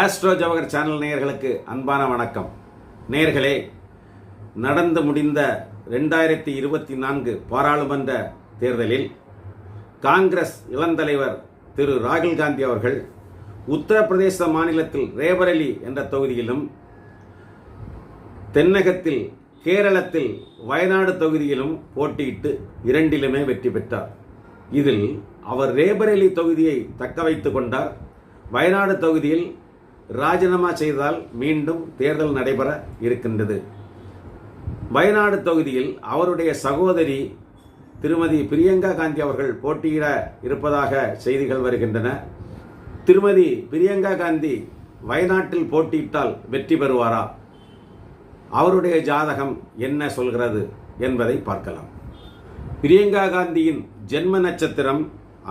Astro Jawahar channel நேயர்களுக்கு அன்பான வணக்கம். நேர்களே நடந்து முடிந்த ரெண்டாயிரத்தி இருபத்தி நான்கு பாராளுமன்ற தேர்தலில் காங்கிரஸ் இளந்தலைவர் திரு ராகுல் காந்தி அவர்கள் உத்தரப்பிரதேச மாநிலத்தில் ரேபரலி என்ற தொகுதியிலும் தென்னகத்தில் கேரளத்தில் வயநாடு தொகுதியிலும் போட்டியிட்டு இரண்டிலுமே வெற்றி பெற்றார். இதில் அவர் ரேபரேலி தொகுதியை தக்க வைத்து கொண்டார். வயநாடு தொகுதியில் ராஜினாமா செய்தால் மீண்டும் தேர்தல் நடைபெற இருக்கின்றது. வயநாடு தொகுதியில் அவருடைய சகோதரி திருமதி பிரியங்கா காந்தி அவர்கள் போட்டியிட இருப்பதாக செய்திகள் வருகின்றன. திருமதி பிரியங்கா காந்தி வயநாட்டில் போட்டியிட்டால் வெற்றி பெறுவாரா? அவருடைய ஜாதகம் என்ன சொல்கிறது என்பதை பார்க்கலாம். பிரியங்கா காந்தியின் ஜென்ம நட்சத்திரம்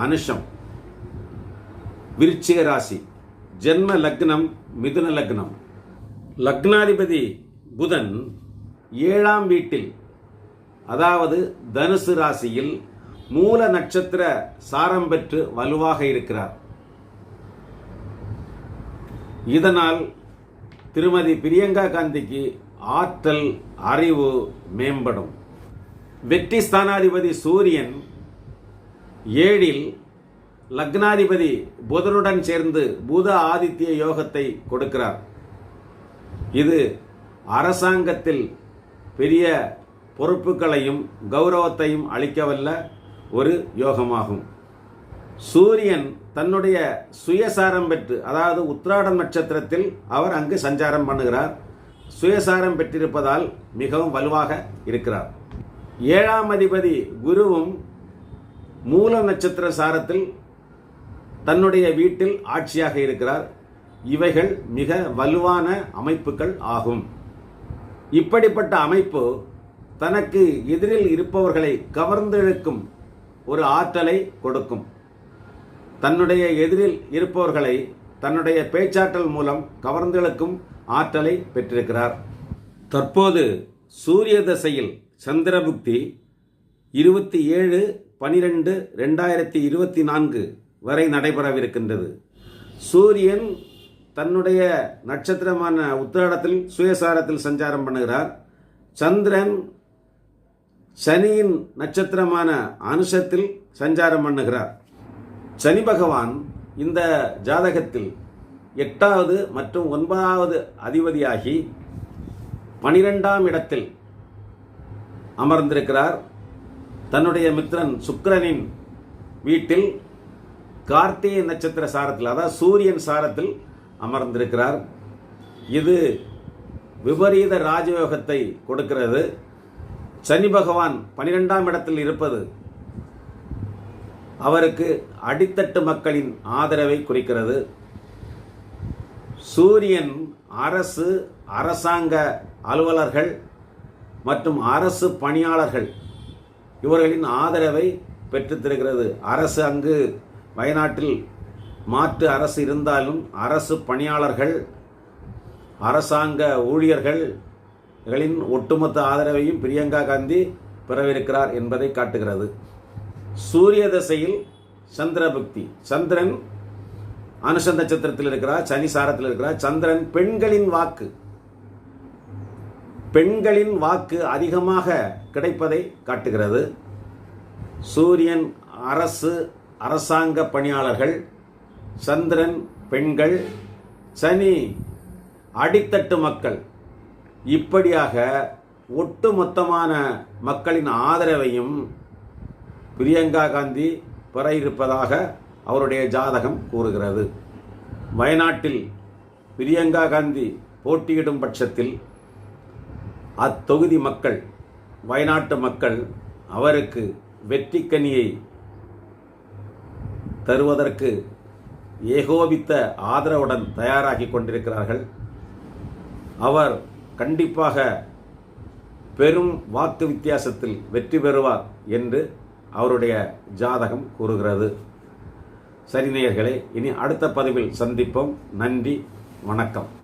அனுஷம் விருச்சிக ராசி. ஜென்ம லக்னம் மிதுன லக்னம். லக்னாதிபதி புதன் ஏழாம் வீட்டில் அதாவது தனுசு ராசியில் மூல நட்சத்திர சாரம் பெற்று வலுவாக இருக்கிறார். இதனால் திருமதி பிரியங்கா காந்திக்கு ஆற்றல் அறிவு மேம்படும். வெற்றி ஸ்தானாதிபதி சூரியன் ஏழில் லக்னாதிபதி புதனுடன் சேர்ந்து புத ஆதித்ய யோகத்தை கொடுக்கிறார். இது அரசாங்கத்தில் பெரிய பொறுப்புகளையும் கௌரவத்தையும் அளிக்கவல்ல ஒரு யோகமாகும். சூரியன் தன்னுடைய சுயசாரம் பெற்று அதாவது உத்ராடம் நட்சத்திரத்தில் அவர் அங்கு சஞ்சாரம் பண்ணுகிறார். சுயசாரம் பெற்றிருப்பதால் மிகவும் வலுவாக இருக்கிறார். ஏழாம் அதிபதி குருவும் மூல நட்சத்திர சாரத்தில் தன்னுடைய வீட்டில் ஆட்சியாக இருக்கிறார். இவைகள் மிக வலுவான அமைப்புகள் ஆகும். இப்படிப்பட்ட அமைப்பு தனக்கு எதிரில் இருப்பவர்களை கவர்ந்தெழுக்கும் ஒரு ஆற்றலை கொடுக்கும். தன்னுடைய எதிரில் இருப்பவர்களை தன்னுடைய பேச்சாற்றல் மூலம் கவர்ந்தெழுக்கும் ஆற்றலை பெற்றிருக்கிறார். தற்போது சூரிய தசையில் சந்திரபுக்தி இருபத்தி ஏழு பனிரெண்டு ரெண்டாயிரத்தி இருபத்தி நான்கு வரை நடைபெறவிருக்கின்றது. சூரியன் தன்னுடைய நட்சத்திரமான உத்திராடத்தில் சுயசாரத்தில் சஞ்சாரம் பண்ணுகிறார். சந்திரன் சனியின் நட்சத்திரமான அனுஷத்தில் சஞ்சாரம் பண்ணுகிறார். சனி பகவான் இந்த ஜாதகத்தில் எட்டாவது மற்றும் ஒன்பதாவது அதிபதியாகி பனிரெண்டாம் இடத்தில் அமர்ந்திருக்கிறார். தன்னுடைய மித்திரன் சுக்கிரனின் வீட்டில் கார்த்திகை நட்சத்திர சாரத்தில் அதாவது சூரியன் சாரத்தில் அமர்ந்திருக்கிறார். இது விபரீத ராஜயோகத்தை கொடுக்கிறது. சனி பகவான் பனிரெண்டாம் இடத்தில் இருப்பது அவருக்கு அடித்தட்டு மக்களின் ஆதரவை குறிக்கிறது. சூரியன் அரசு அரசாங்க அலுவலர்கள் மற்றும் அரசு பணியாளர்கள் இவர்களின் ஆதரவை பெற்றுத்தருகிறது அரசு அங்கு வயநாட்டில் மாற்று அரசு இருந்தாலும் அரசு பணியாளர்கள் அரசாங்க ஊழியர்களின் ஒட்டுமொத்த ஆதரவையும் பிரியங்கா காந்தி பெறவிருக்கிறார் என்பதை காட்டுகிறது. சூரிய தசையில் சந்திரபக்தி சந்திரன் அனுஷ நட்சத்திரத்தில் இருக்கிறார் சனி சாரத்தில் இருக்கிறார். சந்திரன் பெண்களின் வாக்கு. பெண்களின் வாக்கு அதிகமாக கிடைப்பதை காட்டுகிறது. சூரியன் அரசு அரசாங்க பணியாளர்கள் சந்திரன் பெண்கள் சனி அடித்தட்டு மக்கள். இப்படியாக ஒட்டுமொத்தமான மக்களின் ஆதரவையும் பிரியங்கா காந்தி பெற இருப்பதாக அவருடைய ஜாதகம் கூறுகிறது. வயநாட்டில் பிரியங்கா காந்தி போட்டியிடும் பட்சத்தில் அத்தொகுதி மக்கள் வயநாட்டு மக்கள் அவருக்கு வெற்றிக்கனியை தருவதற்கு ஏகோபித்த ஆதரவுடன் தயாராகி கொண்டிருக்கிறார்கள். அவர் கண்டிப்பாக பெரும் வாக்கு வித்தியாசத்தில் வெற்றி பெறுவார் என்று அவருடைய ஜாதகம் கூறுகிறது. சரி நேயர்களே இனி அடுத்த பதிவில் சந்திப்போம். நன்றி வணக்கம்.